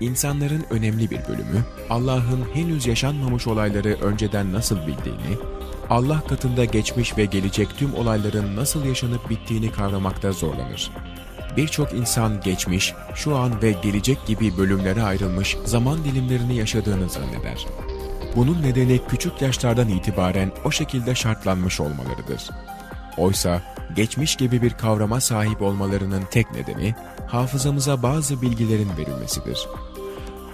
İnsanların önemli bir bölümü, Allah'ın henüz yaşanmamış olayları önceden nasıl bildiğini, Allah katında geçmiş ve gelecek tüm olayların nasıl yaşanıp bittiğini kavramakta zorlanır. Birçok insan geçmiş, şu an ve gelecek gibi bölümlere ayrılmış zaman dilimlerini yaşadığını zanneder. Bunun nedeni küçük yaşlardan itibaren o şekilde şartlanmış olmalarıdır. Oysa geçmiş gibi bir kavrama sahip olmalarının tek nedeni hafızamıza bazı bilgilerin verilmesidir.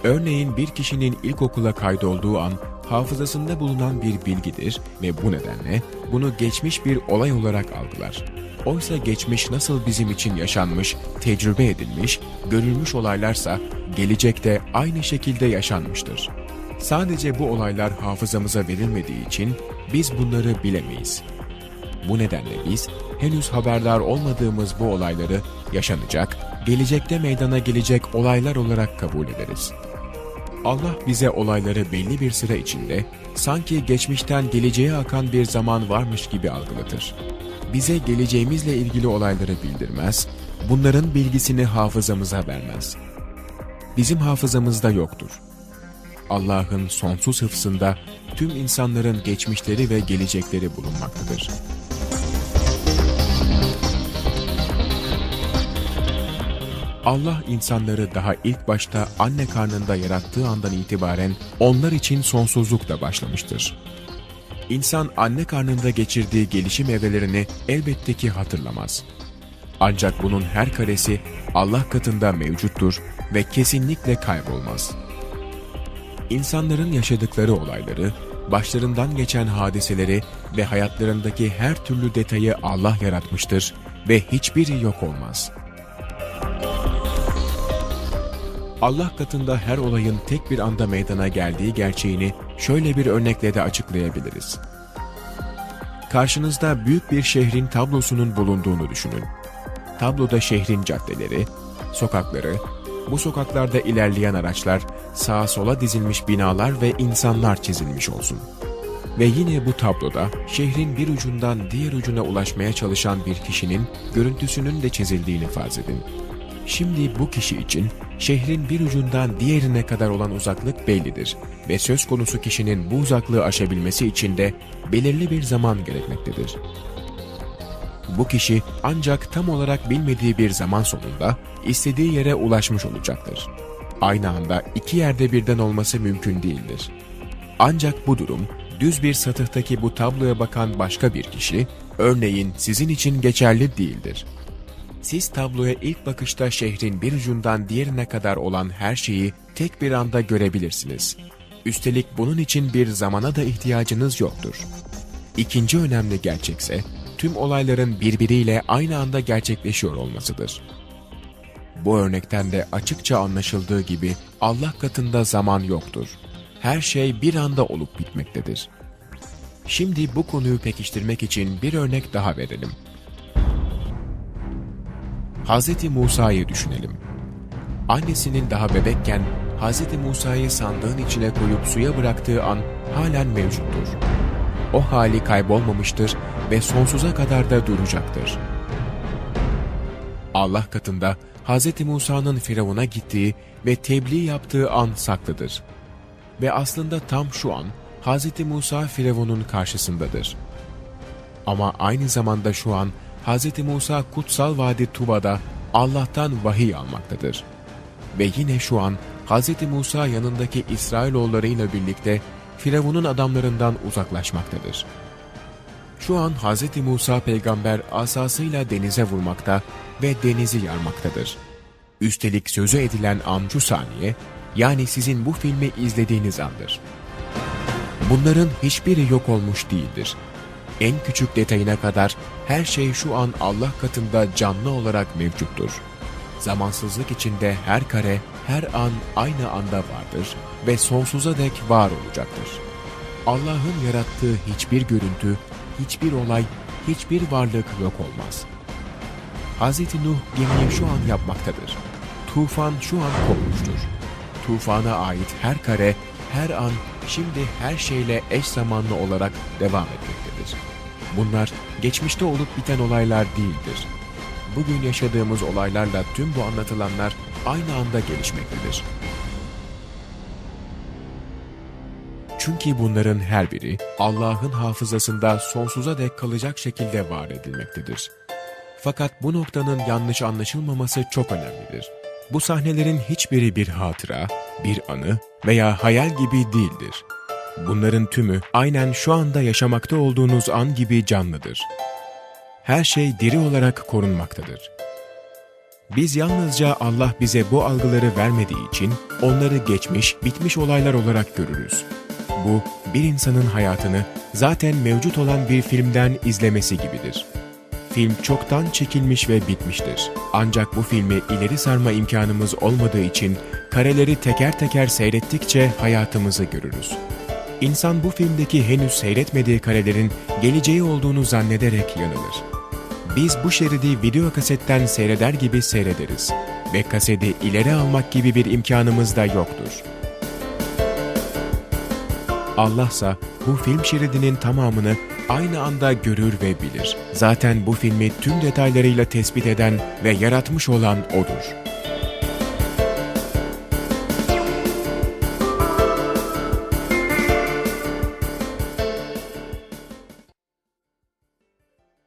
Örneğin bir kişinin ilkokula kaydolduğu an hafızasında bulunan bir bilgidir ve bu nedenle bunu geçmiş bir olay olarak algılar. Oysa geçmiş nasıl bizim için yaşanmış, tecrübe edilmiş, görülmüş olaylarsa gelecekte aynı şekilde yaşanmıştır. Sadece bu olaylar hafızamıza verilmediği için biz bunları bilemeyiz. Bu nedenle biz henüz haberdar olmadığımız bu olayları yaşanacak, gelecekte meydana gelecek olaylar olarak kabul ederiz. Allah bize olayları belli bir süre içinde sanki geçmişten geleceğe akan bir zaman varmış gibi algılatır. Bize geleceğimizle ilgili olayları bildirmez, bunların bilgisini hafızamıza vermez. Bizim hafızamızda yoktur. Allah'ın sonsuz hıfzında tüm insanların geçmişleri ve gelecekleri bulunmaktadır. Allah insanları daha ilk başta anne karnında yarattığı andan itibaren onlar için sonsuzlukla başlamıştır. İnsan anne karnında geçirdiği gelişim evrelerini elbette ki hatırlamaz. Ancak bunun her karesi Allah katında mevcuttur ve kesinlikle kaybolmaz. İnsanların yaşadıkları olayları, başlarından geçen hadiseleri ve hayatlarındaki her türlü detayı Allah yaratmıştır ve hiçbiri yok olmaz.'' Allah katında her olayın tek bir anda meydana geldiği gerçeğini şöyle bir örnekle de açıklayabiliriz. Karşınızda büyük bir şehrin tablosunun bulunduğunu düşünün. Tabloda şehrin caddeleri, sokakları, bu sokaklarda ilerleyen araçlar, sağa sola dizilmiş binalar ve insanlar çizilmiş olsun. Ve yine bu tabloda şehrin bir ucundan diğer ucuna ulaşmaya çalışan bir kişinin görüntüsünün de çizildiğini farz edin. Şimdi bu kişi için şehrin bir ucundan diğerine kadar olan uzaklık bellidir ve söz konusu kişinin bu uzaklığı aşabilmesi için de belirli bir zaman gerekmektedir. Bu kişi ancak tam olarak bilmediği bir zaman sonunda istediği yere ulaşmış olacaktır. Aynı anda iki yerde birden olması mümkün değildir. Ancak bu durum düz bir satıhtaki bu tabloya bakan başka bir kişi, örneğin sizin için geçerli değildir. Siz tabloya ilk bakışta şehrin bir ucundan diğerine kadar olan her şeyi tek bir anda görebilirsiniz. Üstelik bunun için bir zamana da ihtiyacınız yoktur. İkinci önemli gerçekse, tüm olayların birbiriyle aynı anda gerçekleşiyor olmasıdır. Bu örnekten de açıkça anlaşıldığı gibi Allah katında zaman yoktur. Her şey bir anda olup bitmektedir. Şimdi bu konuyu pekiştirmek için bir örnek daha verelim. Hz. Musa'yı düşünelim. Annesinin daha bebekken Hz. Musa'yı sandığın içine koyup suya bıraktığı an halen mevcuttur. O hali kaybolmamıştır ve sonsuza kadar da duracaktır. Allah katında Hz. Musa'nın Firavun'a gittiği ve tebliğ yaptığı an saklıdır. Ve aslında tam şu an Hz. Musa Firavun'un karşısındadır. Ama aynı zamanda şu an Hz. Musa kutsal vadi Tuba'da Allah'tan vahiy almaktadır. Ve yine şu an Hz. Musa yanındaki İsrailoğullarıyla birlikte Firavun'un adamlarından uzaklaşmaktadır. Şu an Hz. Musa peygamber asasıyla denize vurmakta ve denizi yarmaktadır. Üstelik sözü edilen an şu saniye, yani sizin bu filmi izlediğiniz andır. Bunların hiçbiri yok olmuş değildir en küçük detayına kadar her şey şu an Allah katında canlı olarak mevcuttur. Zamansızlık içinde her kare, her an aynı anda vardır ve sonsuza dek var olacaktır. Allah'ın yarattığı hiçbir görüntü, hiçbir olay, hiçbir varlık yok olmaz. Hz. Nuh gemiyi şu an yapmaktadır. Tufan şu an kopmuştur. Tufana ait her kare, her an, şimdi her şeyle eş zamanlı olarak devam etmektedir. Bunlar geçmişte olup biten olaylar değildir. Bugün yaşadığımız olaylarla tüm bu anlatılanlar aynı anda gelişmektedir. Çünkü bunların her biri Allah'ın hafızasında sonsuza dek kalacak şekilde var edilmektedir. Fakat bu noktanın yanlış anlaşılmaması çok önemlidir. Bu sahnelerin hiçbiri bir hatıra, bir anı veya hayal gibi değildir Bunların tümü aynen şu anda yaşamakta olduğunuz an gibi canlıdır. Her şey diri olarak korunmaktadır. Biz yalnızca Allah bize bu algıları vermediği için onları geçmiş, bitmiş olaylar olarak görürüz. Bu, bir insanın hayatını zaten mevcut olan bir filmden izlemesi gibidir. Film çoktan çekilmiş ve bitmiştir. Ancak bu filmi ileri sarma imkanımız olmadığı için kareleri teker teker seyrettikçe hayatımızı görürüz. İnsan bu filmdeki henüz seyretmediği karelerin geleceği olduğunu zannederek yanılır. Biz bu şeridi video kasetten seyreder gibi seyrederiz ve kaseti ileri almak gibi bir imkanımız da yoktur. Allahsa bu film şeridinin tamamını aynı anda görür ve bilir. Zaten bu filmi tüm detaylarıyla tespit eden ve yaratmış olan O'dur.